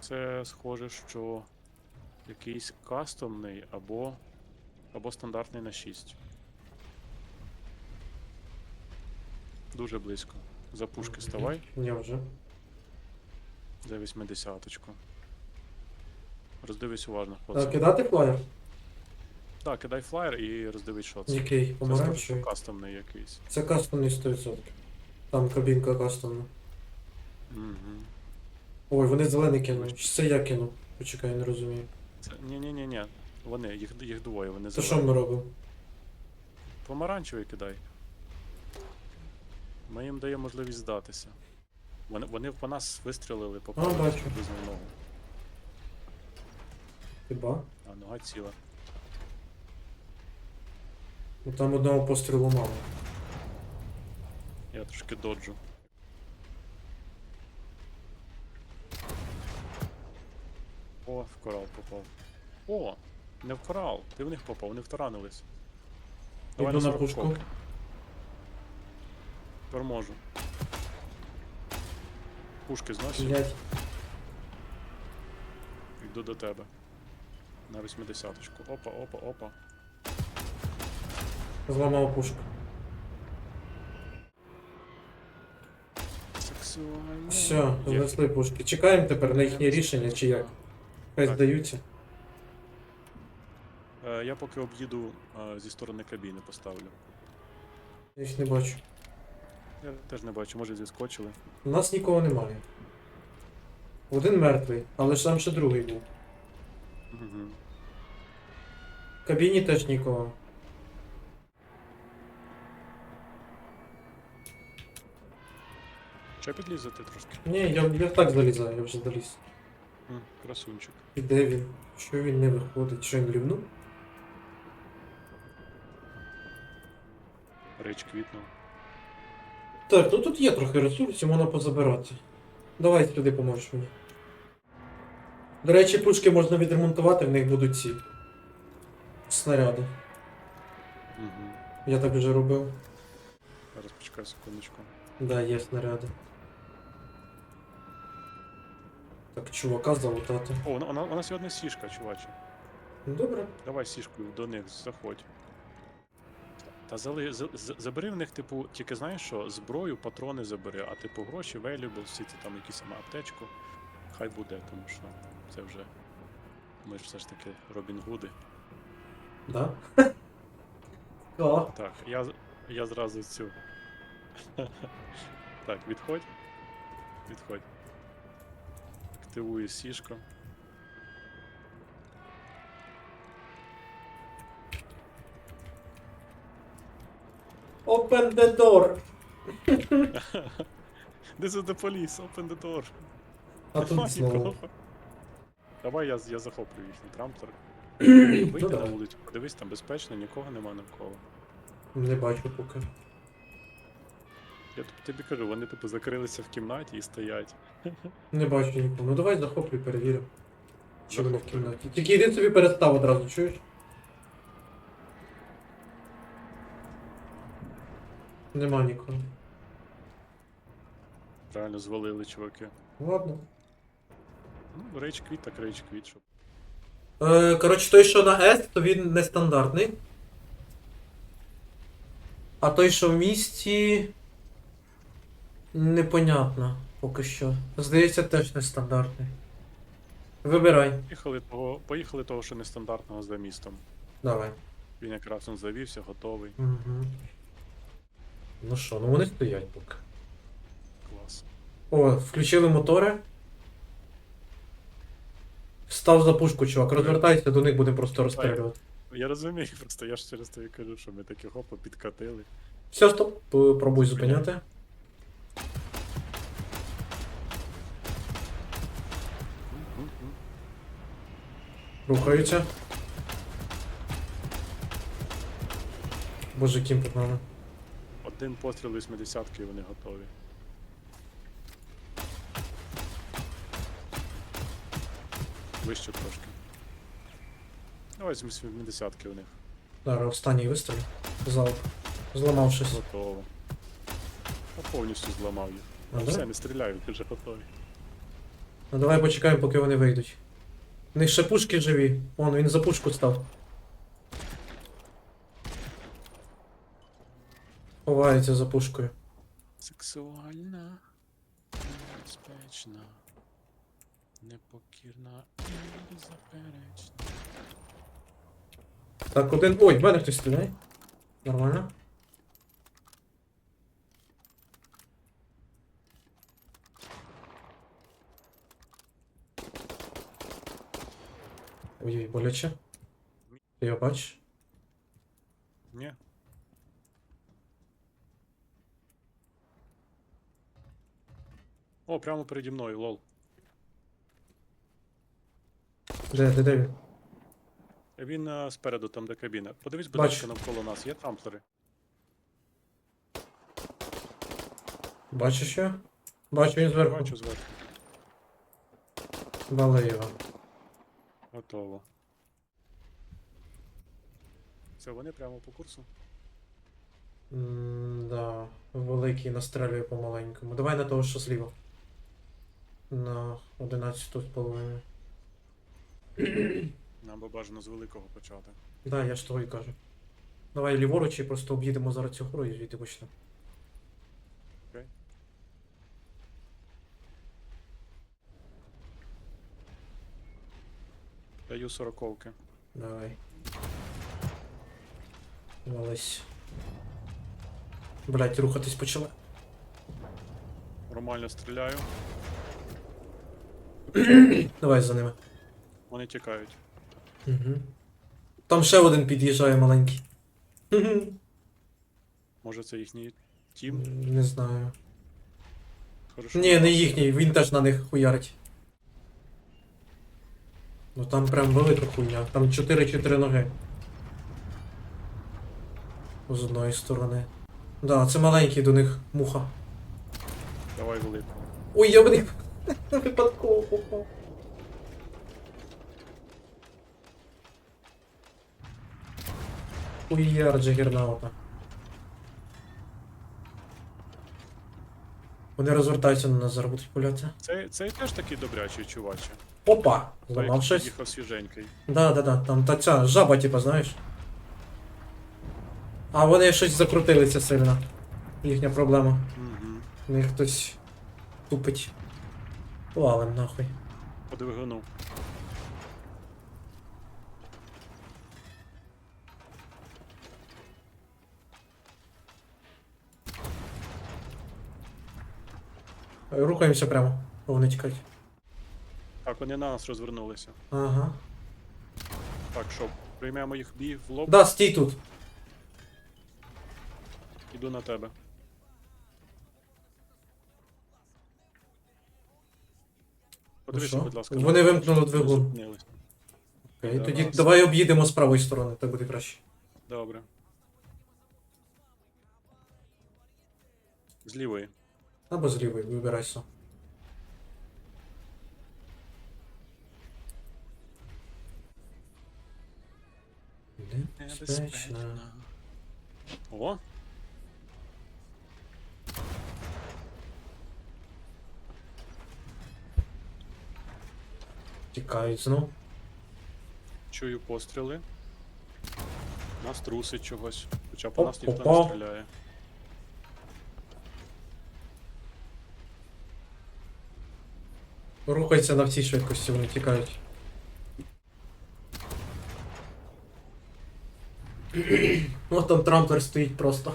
Це схоже, що якийсь кастомний або, або стандартний на 6. Дуже близько. За пушки ставай, Я вже. за 80-очку. Роздивись уважно, хлопці. кидати флаєр? Так, кидай флаєр і роздивись, що це. Який? Це Помаранчевий? кастомний якийсь. Це кастомний 100%. Там кабінка кастомна. Угу. Ой, вони зелений кинули. Чи це я кинув? Почекай, не розумію. Це... Ні-ні-ні-ні. Вони, їх, їх двоє, вони Це що зелені. ми робимо? Помаранчевий кидай. Ми їм даємо можливість здатися. Вони, вони по нас вистрілили, попали бачу. приблизно ногу. Хіба? А нога ціла. Ну там одного пострілу мало. Я трошки доджу. О, в корал попав. О! Не в корал! Ти в них попав, вони втаранились. Давай Йду на пушку. Торможу. Пушки зносять. Блять. Йду до тебе. На 80-очку. Опа, опа, опа. Зламав пушку. Сексуально. Все, знесли пушки. Чекаємо тепер на їхнє рішення, чи як? Хай Так. здаються. Е, Я поки об'їду е, зі сторони кабіни поставлю. Я їх не бачу. Я теж не бачу, може зіскочили. У нас нікого немає. Один мертвий, але ж там ще другий був. Угу. В кабіні теж нікого. Ще підлізати трошки. Ні, я, я так залізаю, я вже заліз. Красунчик. І де він? Що він не виходить? Що він лівнув? Рич квітнув. Так, ну тут є трохи ресурсів, можна позабирати. Давай сюди поможеш мені. До речі, пушки можна відремонтувати, в них будуть ці. Снаряди. Угу. Я так вже робив. Зараз почекай секундочку. Да, є снаряди. Так, чувака залутати. О, у на- у нас є одна сішка, чуваче. Ну добре. Давай сішкою до них заходь. Та зали, за- за- забери в них, типу, тільки знаєш що, зброю, патрони забери, а типу гроші, valuable, всі ці там якісь саме аптечку. Хай буде, тому що це вже. Ми ж все ж таки Робін Гуди. Да? О, Так, я, з- я зразу цю. так, відходь. Відходь. Активую сішку. Open the door! This is the police, open the door. А Нема тут знову. нікого. Давай я, я захоплю їхній трамплер. Ну Вийди на давай. вулицю, подивись, там безпечно, нікого нема навколо. Не бачу поки. Я тобі- кажу, вони типу закрилися в кімнаті і стоять. Не бачу нікого. Ну давай захоплюй, перевіримо. Чи вони в Захоплюй. кімнаті. Тільки йди собі перестав одразу, чуєш? Нема нікого. Реально звалили чуваки. Ладно. Ну, рейдж квіт, так рейдж квіт, щоб. Е, коротше, той, що на S, то він нестандартний. А той, що в місті. Непонятно поки що. Здається, теж нестандартний. Вибирай. Поїхали того, поїхали того, що нестандартного за містом. Давай. Він якраз он завівся, готовий. Угу. Ну що, ну вони стоять поки. Клас. О, включили мотори. Став за пушку, чувак. Розвертайся, до них будемо просто розстрілювати. Я розумію, просто я ж через те кажу, що ми такі хопа підкатили. Все, стоп. Пробуй зупиняти. Рухаються. Боже, ким під нами. Один постріл 80-ки і вони готові. Вище трошки. Давай 80-ки у них. Зараз останній вистріл. Залп. Зламав щось. Готово. Я повністю зламав їх. А, Все, не стріляють, вже готові. Ну давай почекаємо, поки вони вийдуть. У них ще пушки живі. Вон, він за пушку став. Ховається за пушкою. Сексуальна, небезпечна, непокірна і беззаперечна. Так, один. Ой, в мене хтось стріляє. Нормально. Ой-ой, боляче. Ти його бачиш? Ні? О, прямо переді мною, лол. Де, де, де він? Він е, спереду, там де кабіна. Подивись, будь Бачу. ласка, навколо нас. Є трамплери. Бачиш що? Бачу він зверху. Бачу зверху. Вали його. Готово. Це вони прямо по курсу. М, Да, великий настрелює по-маленькому. Давай на того, що зліва. На 11 з половиною. Нам би бажано з великого почати. Да, я ж того і кажу. Давай ліворуч і просто об'їдемо зараз цю гору і звідти почнемо. Окей. Даю сороковки. Давай. Вались. Блять, рухатись почали. Нормально стріляю. Давай за ними. Вони тікають. Угу. Там ще один під'їжджає маленький. Може це їхній тім? Не знаю. Хорошо. Ні, не їхній, він теж на них хуярить. Ну там прям велика хуйня. Там 4-4 ноги. З одної сторони. Да, це маленький до них муха. Давай велику. Ой, я них випадково попав. Хуяр Джагернаута. Вони розвертаються на нас зараз будуть пуляти. Цей, цей теж такий добрячий чуваче. Опа! Зламав щось. Їхав свіженький. Да, да, да, там та ця жаба, типа, знаєш. А вони щось закрутилися сильно. Їхня проблема. Угу. Них хтось тупить. Валим нахуй. По двигуну. Рухаємося прямо. Вони тікають. Так, вони на нас розвернулися. Ага. Так, що, приймемо їх бій в лоб, Да, стій тут. іду на тебе. Подивися, що? будь ласка. Вони на- вимкнули щоб двигун. зупинились. Окей, Да, тоді нас. давай об'їдемо з правої сторони, так буде краще. Добре. З лівої. Або з лівої, вибирай Небезпечно. О, Тікають знов. чую постріли. Нас трусить чогось. Хоча по нас ніхто не стріляє. Рухаються на всій швидкості, вони тікають. О, там трамплер стоїть просто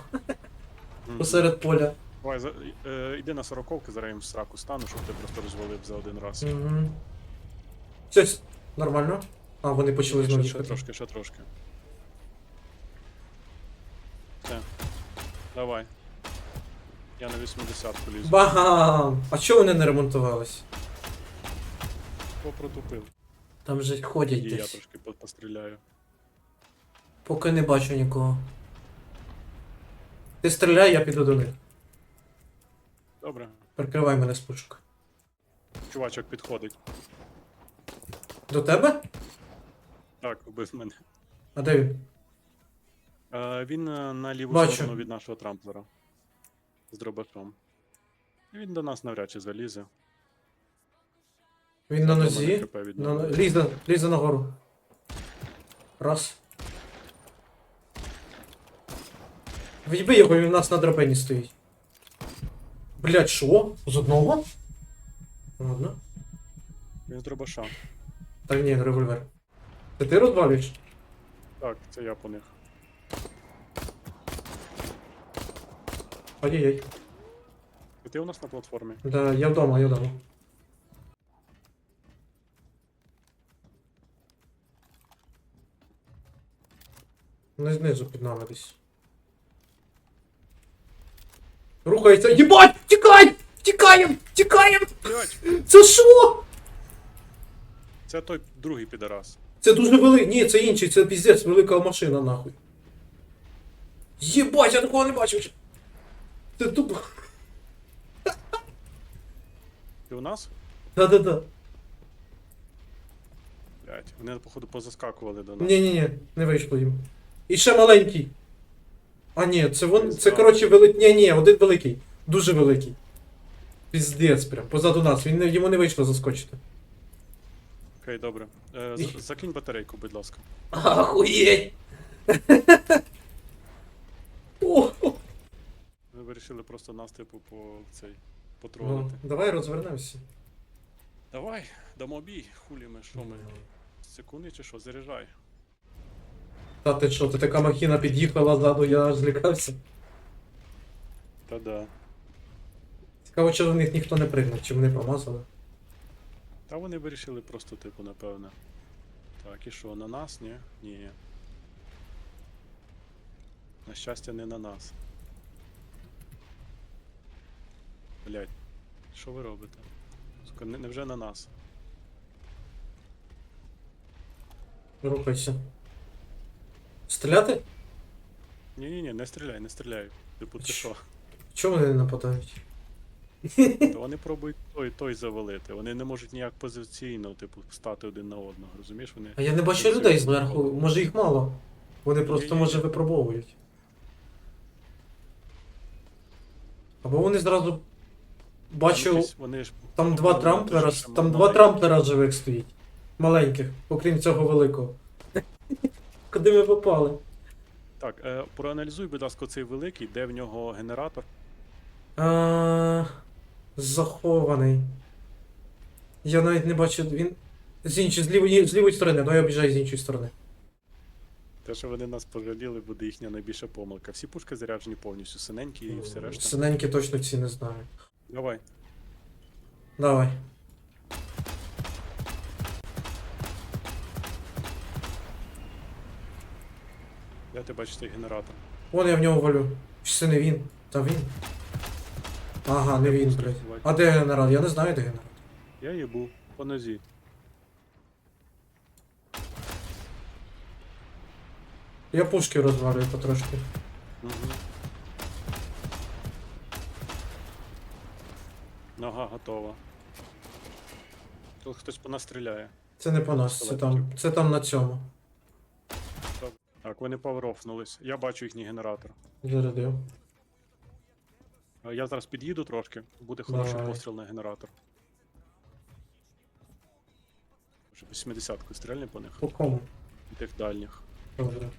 посеред поля. Давай, за, е, йди на сороковки, зараз їм в сраку стану, щоб ти просто розвалив за один раз. Угу. Щось нормально. А, вони почали знову ще їхати. трошки, ще трошки. Все. Давай. Я на 80 лізу. Багам! А чого вони не ремонтувались? Хто протупив? Там же ходять І я десь. трошки по- постріляю. Поки не бачу нікого. Ти стріляй, я піду до них. Добре. Прикривай мене з пушок. Чувачок підходить. До тебе? Так, вбив мене. А де він? Е, він е, на ліву Бачу. сторону від нашого трамплера. З дробашом. Він до нас навряд чи залізе. Він на нозі. ХП На... відновить. Лізе, лізе нагору. Раз. Відьби його, він у нас на драбині стоїть. Блять, що? З одного? Ладно. Він з дробаша. Так ні, револьвер. Це ти розвалюєш? Так, це я по них. Ай-яй-яй. І ти у нас на платформі? Да, я вдома, я вдома. Не знизу під нами десь. Рухається. Єбать! Тікай! Тікаєм! Тікаєм! Блять! Це що? Це той другий підарас. Це дуже великий. Ні, це інший, це піздець, велика машина нахуй. Єбать, я такого не бачив. ще. Це тупо. Ти у нас? Да-да-да. Блять, вони, походу, позаскакували до нас. Ні-ні-ні, не вийшло їм. І ще маленький. А ні, це вон. Це коротше великий. Ні, ні, один великий. Дуже великий. Піздець прям, позаду нас. Він не- йому не вийшло заскочити. Окей, добре. Е, з- закинь батарейку, будь ласка. Ахуєть! О, Ми вирішили просто нас, типу, по цей ну, потролити. давай розвернемося. Давай, дамо бій, хулі ми, що ми? Секунди чи що, заряджай. Та ти що, ти така махіна під'їхала ззаду, я аж злякався. Та-да. Цікаво, чи в них ніхто не пригнув, чи вони промазали. Та вони вирішили просто, типу, напевне. Так, і що, на нас? Ні? Ні. На щастя, не на нас. Блять, що ви робите? Сука, не- невже на нас? Рухайся. Стріляти? Ні, ні, ні, не стріляй, не стріляй. Типу, ти що? Чому вони не нападають? То вони пробують той той завалити. Вони не можуть ніяк позиційно, типу, стати один на одного. Розумієш? Вони. А я не бачу людей зверху, може їх мало. Вони просто, Ні-ні-ні. може, випробовують. Або вони зразу Там бачу, якісь- вони ж там два трамплера, дуже там два маленькі. трамплера живих стоїть. Маленьких, окрім цього великого. Куди ми попали? Так, е, проаналізуй, будь ласка, цей великий, де в нього генератор. А, захований. Я навіть не бачу, він. З іншої, з лівої, з лівої сторони, ну я обіжаю з іншої сторони. Те, що вони нас пожаліли, буде їхня найбільша помилка. Всі пушки заряджені повністю, синенькі і все решта. Синенькі точно ці не знаю. Давай. Давай. Де ти бачиш цей генератор? Вон я в нього валю. Чи це не він? Та він. Ага, не він, блядь. А де генерал? Я не знаю, де генерал. Я їбу, по нозі. Я пушки розвалюю потрошки. Угу. Нога готова. Тут хтось по нас стріляє. Це не по нас, це там. Це там на цьому. Так, вони поворовнулись. Я бачу їхній генератор. Зарядив. Е, Я зараз під'їду трошки, буде хороший Давай. постріл на генератор. Вже 80-ку стрільни по них, По кому? тих дальніх. Добре.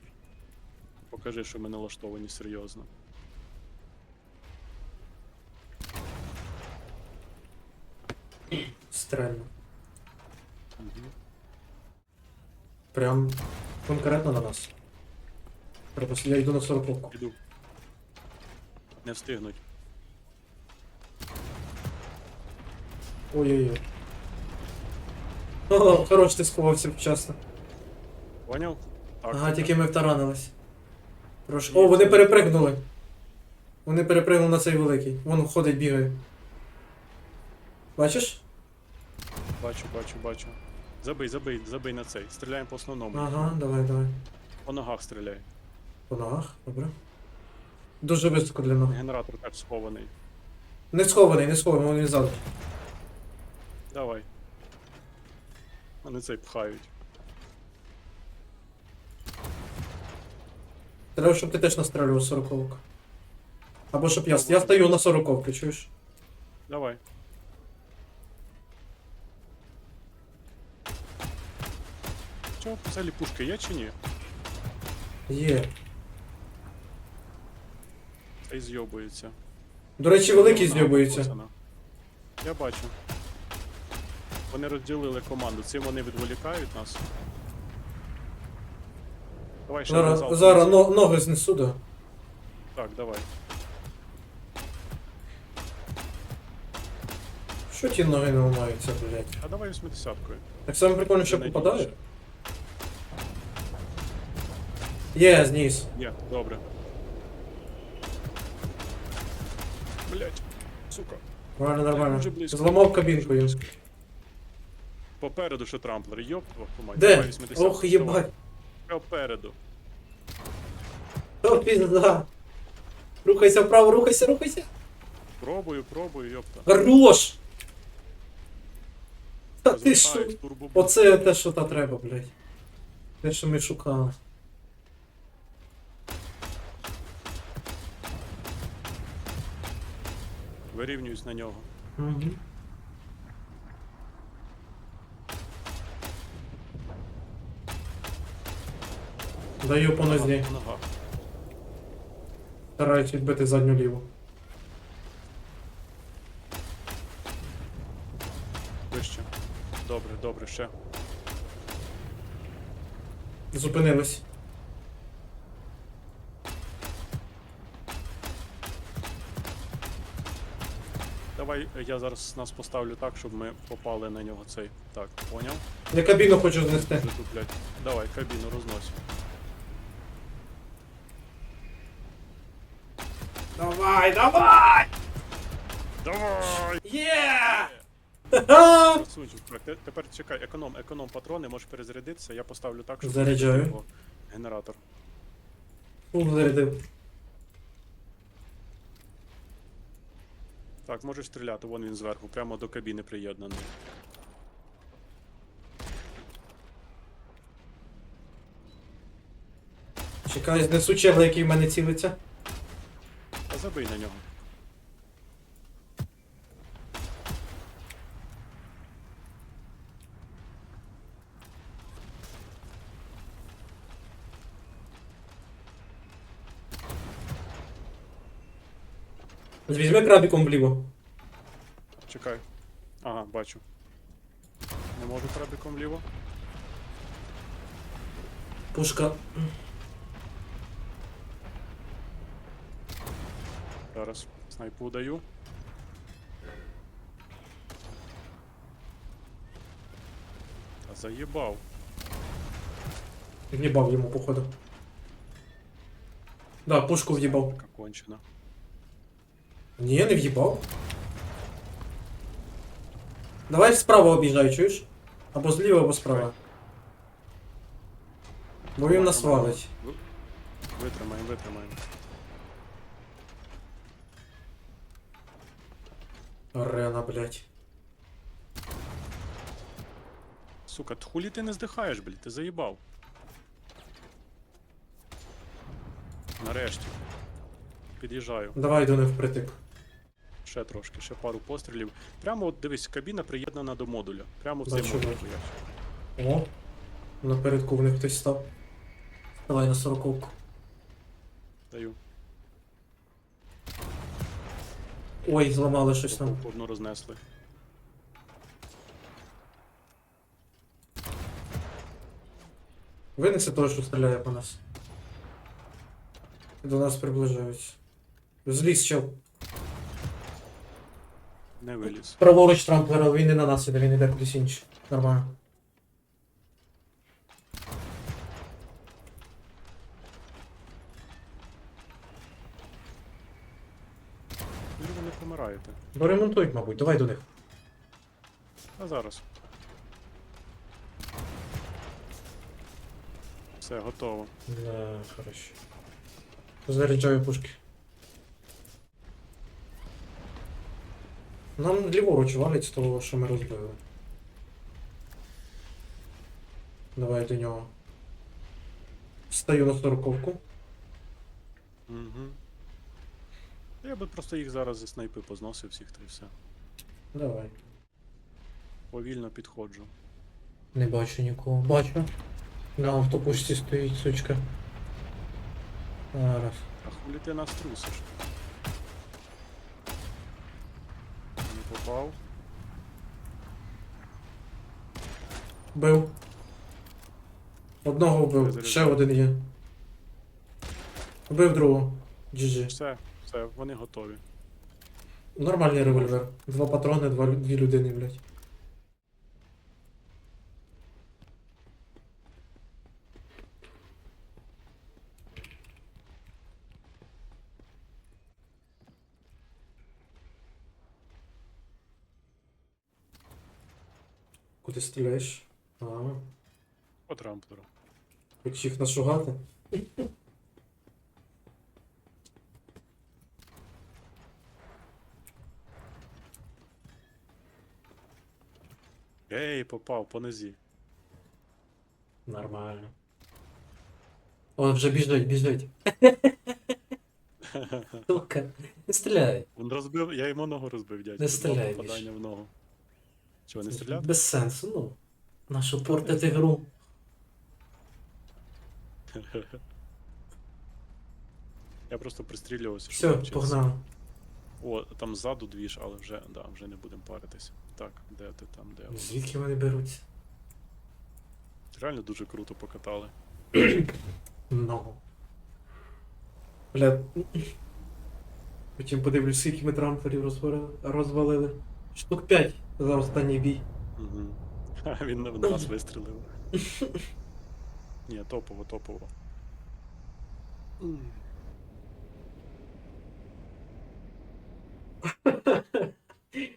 Покажи, що ми налаштовані серйозно. Стрельно. Угу. Прям конкретно на нас. Треба, я йду на 40 Іду. Не встигнуть. Ой-ой-ой. О, хорош, ти сховався вчасно. Поняв? Так. Ага, тільки ми втаранились. О, вони перепригнули. Вони перепригнули на цей великий. Вон ходить, бігає. Бачиш? Бачу, бачу, бачу. Забий, забий, забий на цей. Стріляємо по основному. Ага, давай, давай. По ногах стріляй. По ногах, добре. Дуже високо для ног. Генератор теж схований. Не схований, не схований, він ззаду. Давай. Вони цей пхають. Треба, щоб ти теж настрелював сороковку. Або щоб я. Я стою на сороковку, чуєш? Давай. Що, взагалі пушки є чи ні? Є. Й зйобується. До речі, великий зйобується. Я бачу. Вони розділили команду, цим вони відволікають нас. Давай ще Зараз, залп. зараз но- ноги знесу, да. Так, давай. Що ті ноги не ламаються, блядь? А давай 80-кою. Так само прикольно, що попадає. Є, зніс. Є, добре. Блять, сука. Нормально, нормально. Дуже близько. Зламав кабінку їм. Попереду ще трамплер. Йоп, твою мать. Де? Давай 80. Ох, єбать. Попереду. О, пізда. Рухайся вправо, рухайся, рухайся. Пробую, пробую, йопта. Хорош! Та ти що? Оце те, що та треба, блядь. Те, що ми шукали. Вирівнююсь на нього. Угу. Даю по нозі. Стараюсь відбити задню ліву. Вище. Добре, добре, ще. Зупинились. Давай я зараз нас поставлю так, щоб ми попали на нього цей. Так, поняв? Я кабіну хочу знести. Тут, блядь. Давай, кабіну рознось. Давай, давай! Давай! Є! Ха-ха! Так, тепер чекай, економ, економ патрони, можеш перезарядитися, я поставлю так, щоб Заряджаю. генератор. Зарядив. Так, можеш стріляти, вон він зверху, прямо до кабіни приєднаний. Чекай, знесу черга, який в мене цілиться. Та забий на нього. Візьми крабіком вліво. Чекай. Ага, бачу. Не можу крабиком вліво. Пушка. Зараз снайпу даю. Та заїбав. В'їбав йому, походу. Да, пушку в'їбав. Така кончена. Ні, не в'їбав. Давай справа об'їжджай, чуєш? Або зліва, або справа. Бо він нас валить. Ви- Витримаємо, витримаємо. Арена, блядь. Сука, т- хулі ти не здихаєш, блядь, ти заїбав. Нарешті. Під'їжджаю. Давай до них впритик. Ще трошки, ще пару пострілів. Прямо от дивись, кабіна приєднана до модуля. Прямо в цей Бачу, модуль. О. Напередку в них хтось став. Давай на сороковку. Даю. Ой, зламали щось там. Одну рознесли. Винеси того, що стріляє по нас. До нас приближаються. Зліз чел. Не виліз. Праворуч трамплера, він не на нас іде, він іде кудись інше. Нормально. Ви не помираєте. Доремонтують, мабуть, давай до них. А зараз. Все, готово. Да, хорошо. Заряджаю пушки. Нам ліворуч валить з того, що ми розбили. Давай до нього. Стаю на сороковку. Угу. Я би просто їх зараз зі снайпи позносив всіх та й все. Давай. Повільно підходжу. Не бачу нікого. Бачу. На автобусі стоїть, сучка. Зараз. А хулі ти нас трусиш? Не попав. Бив. Одного вбив, ще один є. Вбив другого. GG. Все, все, вони готові. Нормальний револьвер. Два патрони, два, дві людини, блядь. Куди стріляєш? А, По трамплеру. хочеш їх нашугати? Ей, попав по нозі. Нормально. О, вже біжить, біжить. Сука, не стріляй. Він розбив, я йому ногу розбив, дядько. Не стріляй попадання в ногу. Чого, не стріляти? Без сенсу, ну. Нашу портити гру. Я просто пристрілювався. Все, щоб навчитися. погнали. О, там ззаду двіж, але вже, да, вже не будемо паритися. Так, де ти там, де? ви? Звідки вони беруться? Реально дуже круто покатали. Ну. Бля. Потім подивлюсь, скільки ми розвалили. розвалили. Штук 5 за останній бій. Угу. Він в нас вистрілив. Ні, топово, топово.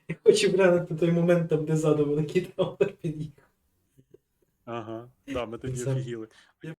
Я хочу глянути той момент, там, де ззаду великий трамплер під'їхав. Ага, да, ми тоді офігіли.